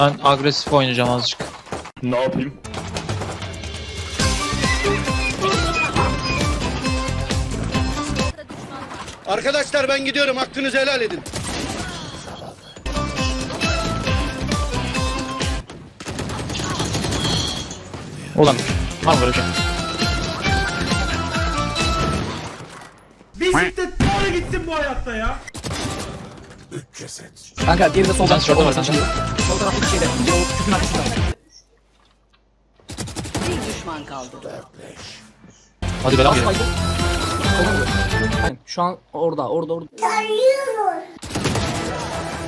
Ben agresif oynayacağım azıcık. Ne yapayım? Arkadaşlar ben gidiyorum. Hakkınızı helal edin. Ulan. Var vuracağım. Bisiklet doğru gitsin bu hayatta ya. Kanka diğeri de soldan şurada var soldan kanka. Sol taraftaki şeyde. O küpün arkasında. Bir düşman kaldı. Hadi geliyor. Basmaydı. Soldan vurdu. Aynen. Şu an orada orada orada.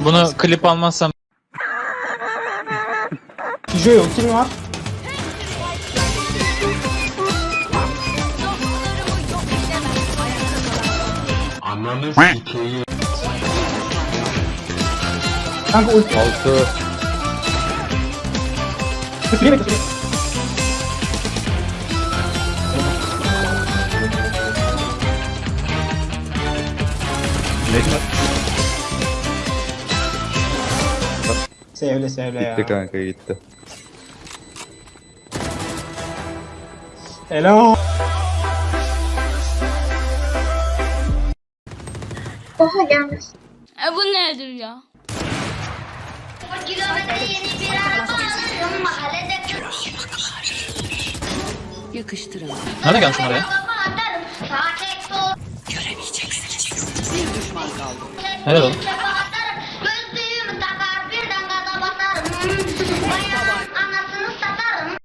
Bunu klip almazsam Joyo kim var? Kanka ulti. Altı. Mi köprüye? Sevle sevle ya. Gitti kanka gitti. Hello. Oha gelmiş. E bu nedir ya? Kilometre yeni bir araba alırım mahallede Yakıştırın. Nerede gelmiş oraya? sol Bir düşman kaldı. Helal birden gaza basarım. Hmm, Bayanın anasını satarım.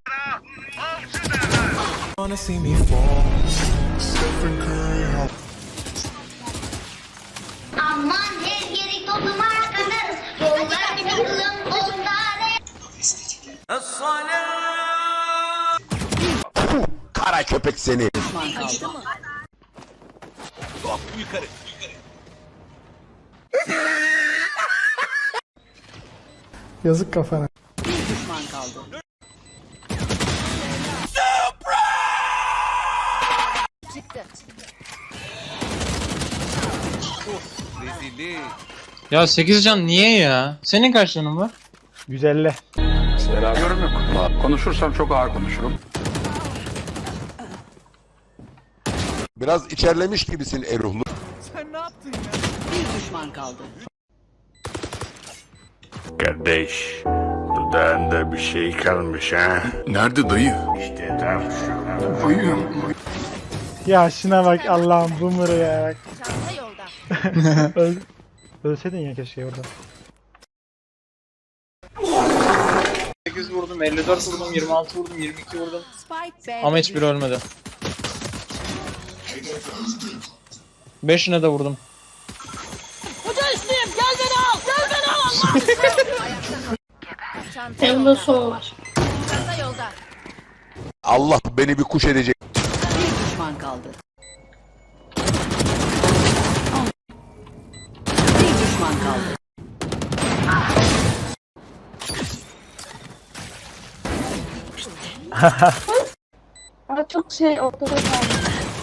Aman Kara köpek seni. Düşman kaldı. Yazık kafana. Bir düşman kaldı. Ya 8 can niye ya? Senin kaç canın var? 150. Yorum yok. Konuşursam çok ağır konuşurum. Biraz içerlemiş gibisin Eruhlu. Bir düşman kaldı. Kardeş, dudağında bir şey kalmış ha? Nerede dayı? İşte tam şu. Ya şuna bak Allah'ım boomer ya bak. Çanta yolda. Öl, ölseydin ya keşke orada. Vurdum, 54 vurdum, 26 vurdum, 22 vurdum. Ama hiçbiri ölmedi. 5'ine de vurdum. Hoca üstüyüm gel beni al. Gel beni al Allah. Sol var. Çanta yolda. Allah beni bir kuş edecek. Bir düşman kaldı. Bir düşman kaldı. Ama çok şey ortada kaldı.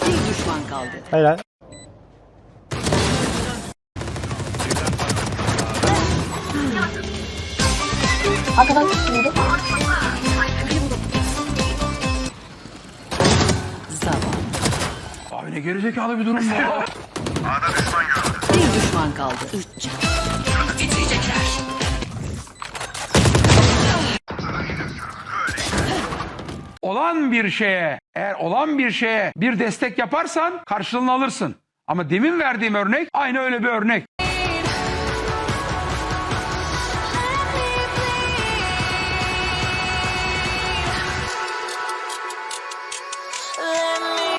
Bir düşman kaldı. Helal. Arkadan çıkıyordu. Zaman. Abi ne gerizekalı bir durum bu. Bir düşman kaldı. Üç can. Olan bir şeye, eğer olan bir şeye bir destek yaparsan karşılığını alırsın. Ama demin verdiğim örnek aynı öyle bir örnek.